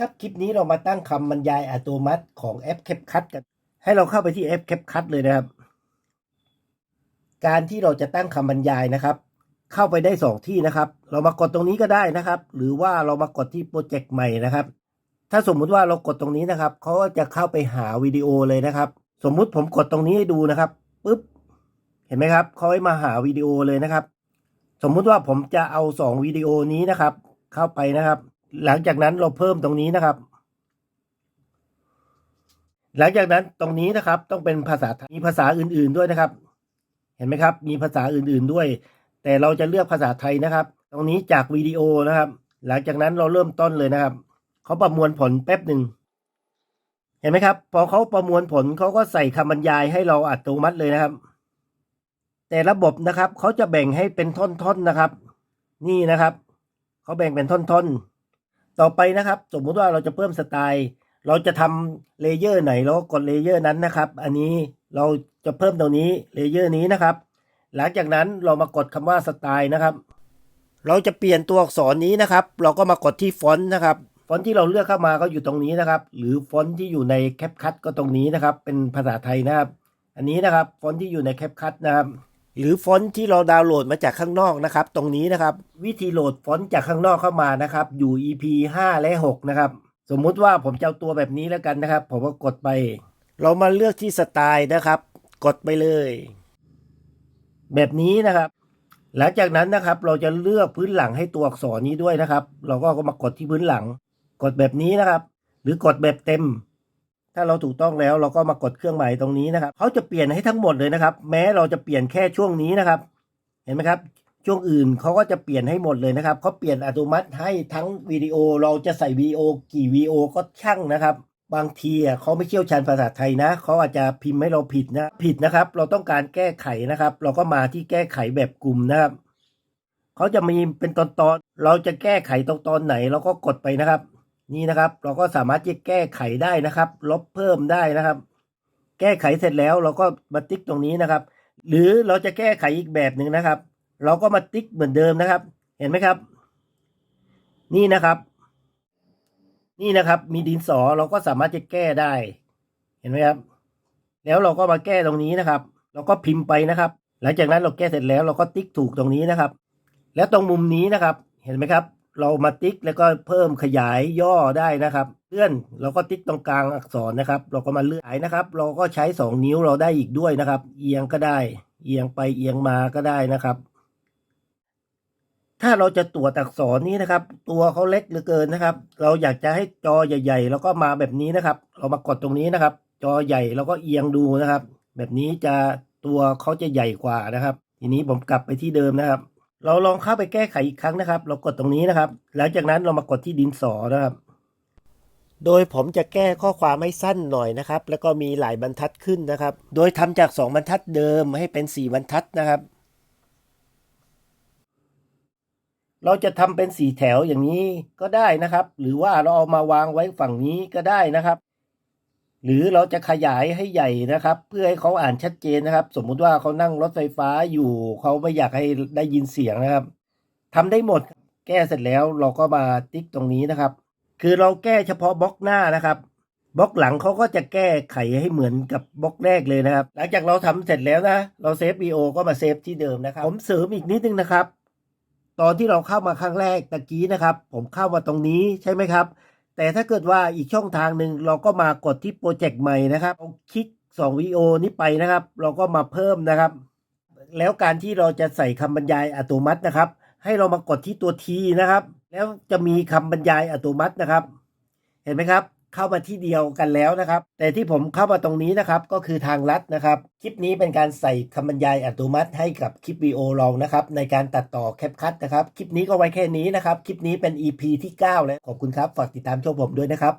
ครับคลิปนี้เรามาตั้งคำบรรยายอัตโนมัติของแอป CapCut กัน ให้เราเข้าไปที่แอป CapCut เลยนะครับ การที่เราจะตั้งคำบรรยายนะครับ เข้าไปได้สองที่นะครับ เรามากดตรงนี้ก็ได้นะครับ หรือว่าเรามากดที่โปรเจกต์ใหม่นะครับ ถ้าสมมุติว่าเรากดตรงนี้นะครับเขาก็จะเข้าไปหาวิดีโอเลยนะครับ สมมุติผมกดตรงนี้ให้ดูนะครับปุ๊บเห็นไหมครับเขาให้มาหาวิดีโอเลยนะครับ สมมุติว่าผมจะเอาสองวิดีโอนี้นะครับ เข้าไปนะครับ หลังจากนั้นเราเพิ่มตรงนี้นะครับ หลังจากนั้นตรงนี้นะครับต้องเป็นภาษามีภาษาอื่น ๆด้วยนะครับ เห็นไหมครับ มีภาษาอื่น ๆด้วย แต่เราจะเลือกภาษาไทยนะครับ ตรงนี้จากวิดีโอนะครับ หลังจากนั้นเราเริ่มต้นเลยนะครับเขาประมวลผลแป๊บหนึ่งเห็นไหมครับ พอเขาประมวลผลเขาก็ใส่คำบรรยายให้เราอัตโนมัติเลยนะครับ แต่ระบบนะครับเขาจะแบ่งให้เป็นท่อนๆนะครับ นี่นะครับเขาแบ่งเป็นท่อนๆ ต่อไปนะครับ สมมุติว่าเราจะเพิ่มสไตล์ เราจะทำเลเยอร์ไหนเราก็กดเลเยอร์นั้นนะครับ อันนี้เราจะเพิ่มตรงนี้เลเยอร์นี้นะครับ หลังจากนั้นเรามากดคำว่าสไตล์นะครับ เราจะเปลี่ยนตัวอักษรนี้นะครับ เราก็มากดที่ฟอนต์นะครับฟอนต์ที่เราเลือกเข้ามาก็อยู่ตรงนี้นะครับ หรือฟอนต์ที่อยู่ในแคปคัตก็ตรงนี้นะครับ เป็นภาษาไทยนะครับ อันนี้นะครับ ฟอนต์ที่อยู่ในแคปคัตนะครับ หรือฟอนต์ที่เราดาวน์โหลดมาจากข้างนอกนะครับ ตรงนี้นะครับ วิธีโหลดฟอนต์จากข้างนอกเข้ามานะครับ อยู่ EP 5 และ 6 นะครับ สมมุติว่าผมจะเอาตัวแบบนี้แล้วกันนะครับ ผมก็กดไป เรามาเลือกที่สไตล์นะครับ กดไปเลย แบบนี้นะครับ หลังจากนั้นนะครับ เราจะเลือกพื้นหลังให้ตัวอักษรนี้ด้วยนะครับ เราก็มากดที่พื้นหลัง กดแบบนี้นะครับ หรือกดแบบเต็ม ถ้าเราถูกต้องแล้วเราก็มากดเครื่องหมายตรงนี้นะครับเขาจะเปลี่ยนให้ทั้งหมดเลยนะครับ แม้เราจะเปลี่ยนแค่ช่วงนี้นะครับ เห็นไหมครับ ช่วงอื่นเขาก็จะเปลี่ยนให้หมดเลยนะครับเขาเปลี่ยนอัตโนมัติให้ทั้งวิดีโอเราจะใส่วิดีโอกี่วิดีโอก็ช่างนะครับ บางทีอะเขาไม่เชี่ยวชาญภาษาไทยนะเขาอาจจะพิมพ์ให้เราผิดนะผิดนะครับ เราต้องการแก้ไขนะครับ เราก็มาที่แก้ไขแบบกลุ่มนะครับเขาจะมีเป็นตอนๆเราจะแก้ไขตรงตอนไหนเราก็กดไปนะครับ นี่นะครับ เราก็สามารถจะแก้ไขได้นะครับ ลบเพิ่มได้นะครับ แก้ไขเสร็จแล้วเราก็มาติ๊กตรงนี้นะครับ หรือเราจะแก้ไขอีกแบบหนึ่งนะครับ เราก็มาติ๊กเหมือนเดิมนะครับ เห็นไหมครับ นี่นะครับ นี่นะครับ มีดินสอเราก็สามารถจะแก้ได้ เห็นไหมครับ แล้วเราก็มาแก้ตรงนี้นะครับ เราก็พิมพ์ไปนะครับ หลังจากนั้นเราแก้เสร็จแล้วเราก็ติ๊กถูกตรงนี้นะครับ แล้วตรงมุมนี้นะครับ เห็นไหมครับ เรามาติ๊กแล้วก็เพิ่มขยายย่อได้นะครับ เลื่อนเราก็ติ๊กตรงกลางอักษรนะครับ เราก็มาเลื่อนนะครับ เราก็ใช้สองนิ้วเราได้อีกด้วยนะครับ เอียงก็ได้ เอียงไปเอียงมาก็ได้นะครับ ถ้าเราจะตรวจอักษรนี้นะครับ ตัวเขาเล็กเหลือเกินนะครับ เราอยากจะให้จอใหญ่ ๆ แล้วก็มาแบบนี้นะครับ เรามากดตรงนี้นะครับ จอใหญ่เราก็เอียงดูนะครับ แบบนี้จะตัวเขาจะใหญ่กว่านะครับ ทีนี้ผมกลับไปที่เดิมนะครับ เราลองเข้าไปแก้ไขอีกครั้งนะครับ เรากดตรงนี้นะครับ หลังจากนั้นเรามากดที่ดินสอนะครับ โดยผมจะแก้ข้อความให้สั้นหน่อยนะครับ แล้วก็มีหลายบรรทัดขึ้นนะครับ โดยทำจาก 2 บรรทัดเดิมให้เป็น 4 บรรทัดนะครับ เราจะทำเป็นสีแถวอย่างนี้ก็ได้นะครับ หรือว่าเราเอามาวางไว้ฝั่งนี้ก็ได้นะครับ หรือเราจะขยายให้ใหญ่นะครับ เพื่อให้เขาอ่านชัดเจนนะครับ สมมุติว่าเขานั่งรถไฟฟ้าอยู่เขาไม่อยากให้ได้ยินเสียงนะครับทำได้หมดแก้เสร็จแล้วเราก็มาติ๊กตรงนี้นะครับ คือเราแก้เฉพาะบล็อกหน้านะครับบล็อกหลังเขาก็จะแก้ไขให้เหมือนกับบล็อกแรกเลยนะครับ หลังจากเราทำเสร็จแล้วนะ เราเซฟวีโอก็มาเซฟที่เดิมนะครับ ผมเสริมอีกนิดนึงนะครับ ตอนที่เราเข้ามาครั้งแรกตะกี้นะครับ ผมเข้ามาตรงนี้ใช่ไหมครับ แต่ถ้าเกิดว่าอีกช่องทางหนึ่งเราก็มากดที่โปรเจกต์ใหม่นะครับเอาคลิก2วิดีโอนี้ไปนะครับ เราก็มาเพิ่มนะครับ แล้วการที่เราจะใส่คำบรรยายอัตโนมัตินะครับ ให้เรามากดที่ตัว T นะครับ แล้วจะมีคำบรรยายอัตโนมัตินะครับ เห็นไหมครับ เข้ามาที่เดียวกันแล้วนะครับ แต่ที่ผมเข้ามาตรงนี้นะครับก็คือทางลัดนะครับ คลิปนี้เป็นการใส่คำบรรยายอัตโนมัติให้กับคลิปวิดีโอเรานะครับในการตัดต่อแคปคัตนะครับ คลิปนี้ก็ไว้แค่นี้นะครับ คลิปนี้เป็น EP ที่ 9 แล้วขอบคุณครับ ฝากติดตามชมผมด้วยนะครับ